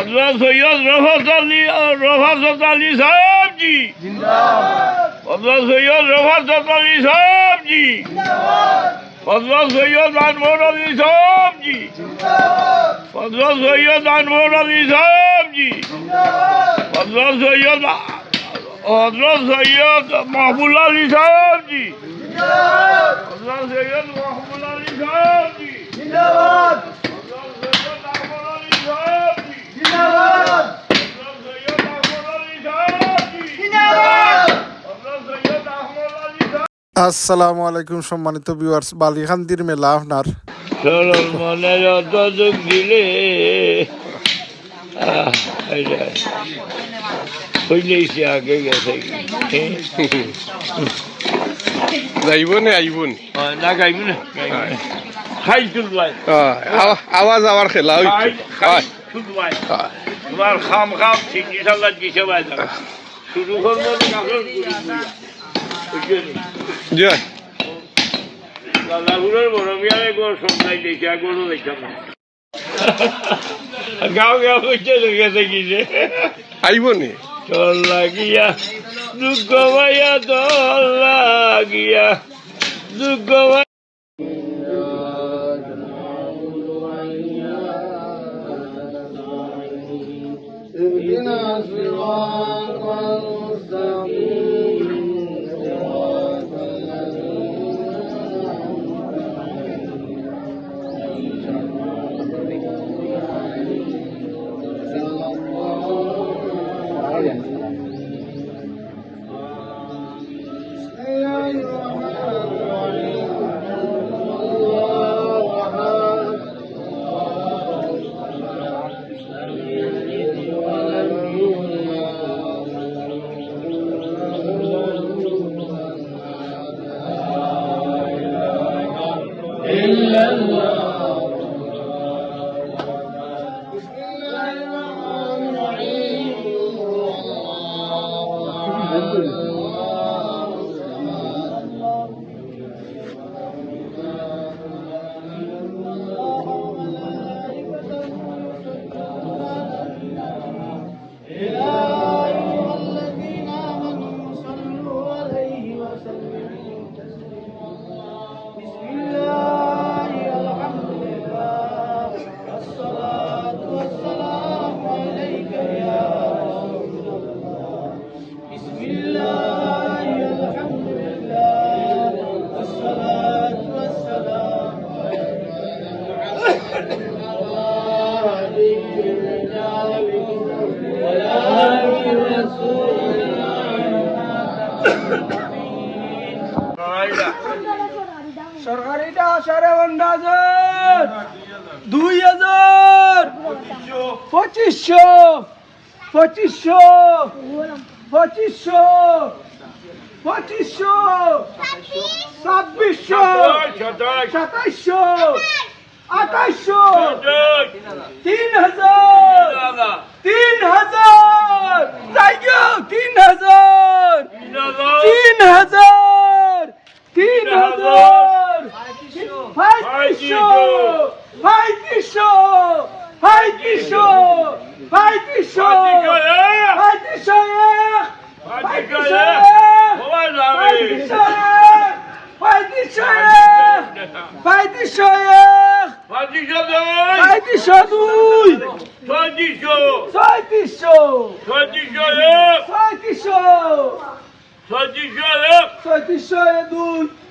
হজরত সৈয়দ রফত আলী রফাজত আলী সাহেব জি হজরত সৈয়দ রফাজত আলী সাহেব জি হজরত সৈয়দ আনমোর আলী সাহেব জি হজরত সৈয়দ আনমোর আলী সাহেব জি হজরত সৈয়দ হজরত সৈয়দ মাহবুল আলী সাহেব জি হজরত সৈয়দ মাহবুল আলী সাহেব জি হজরত আসসালামু আলাইকুম সম্মানিত ভিউয়ার্স বালিখান্দির মেলা আপনার। সরল মনে যত দুঃখ দিলে। আহ, এইটা। আগে গেছে। যাইব নে আইব না গাইব না। খাই চুলবাই আওয়াজ আওয়ার খেলা খাই হইছে খাই চুলবাই। তোমার খাম খাম সিঙ্গি সাল্লাদ দিছে ভাই। শুরু করব। জয় গাও গাও হচ্ছে গেছে গিয়ে আইব নি? তোর লাগিয়া দুঃখ ভাইয়া তোর লাগিয়া দুঃখ ভাই I'm সরকারিটা। সাড়ে হাজার। দুই হাজার। পঁচিশশো। পঁচিশশো। পঁচিশশো। পঁচিশশো। ছাব্বিশশো। সাতাইশশো আঠাইশশো তিন হাজার। show! Ai que show! ai que show! Ai que show! ai que show! Ai que show! ai que show! Ai que show! Vai de show! Vai de show! Ai de show! Só de show! ai de show! Só de show! ai de show! Só de show, ai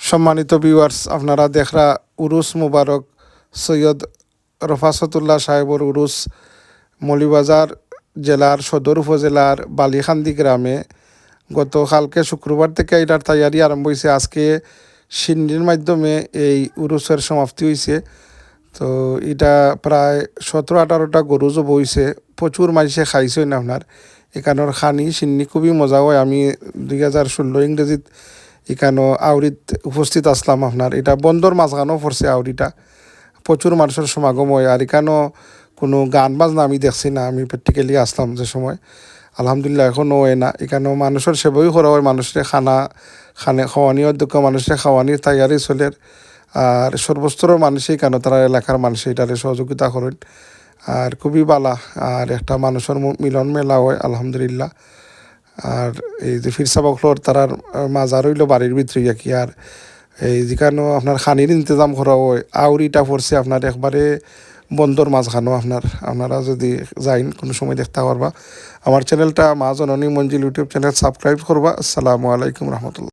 সম্মানিত viewers আপনারা দেখরা উরুস মুবারক সৈয়দ রফাসতুল্লাহ সাহেবর উরুস মলিবাজার জেলার সদর উপজেলার বালিখান্দি গ্রামে গতকালকে শুক্রবার থেকে এটার তৈয়ারি আরম্ভ হয়েছে আজকে সিন্ডির মাধ্যমে এই উরুসের সমাপ্তি হয়েছে তো এটা প্রায় সতেরো আঠারোটা গরু যে বইছে প্রচুর মানুষে খাইছে না আপনার। এখানোর খানি, সিন্নি খুবই মজা হয়। আমি দুই হাজার ষোলো ইংরেজিত এখানো আউরিত উপস্থিত আসলাম আপনার। এটা বন্দর মাঝখানেও পড়ছে আউরিটা। প্রচুর মানুষের সমাগম হয়। আর এখানেও কোনো গান বাজনা আমি দেখছি না। আমি প্র্যাকটিক্যালি আসলাম যে সময়। আলহামদুলিল্লাহ এখনও হয় না। এখানেও মানুষের সেবাই করা হয়। মানুষের খানা, খানে খাওয়ানি, অধ্যক্ষ মানুষের খাওয়ানির তৈয়ারি চলের। আর সর্বস্তরের মানুষই কেন তারা এলাকার মানুষ এটারে সহযোগিতা করেন। আর খুবই বালা, আর একটা মানুষের মিলন মেলা হয়, আলহামদুলিল্লাহ। আর এই যে ফিরসা বকলর তারার মাজার হইল বাড়ির ভিতরে কি। আর এই যেখানেও আপনার খানির ইন্তজাম করা হয়, আউরিটা পড়ছে আপনার একবারে বন্দর মাঝখানো আপনার। আপনারা যদি যাইন, কোনো সময় দেখতে পারবা। আমার চ্যানেলটা মা জননী মঞ্জিল ইউটিউব চ্যানেল সাবস্ক্রাইব করবা। আসসালামু আলাইকুম রহমতুল্লাহ।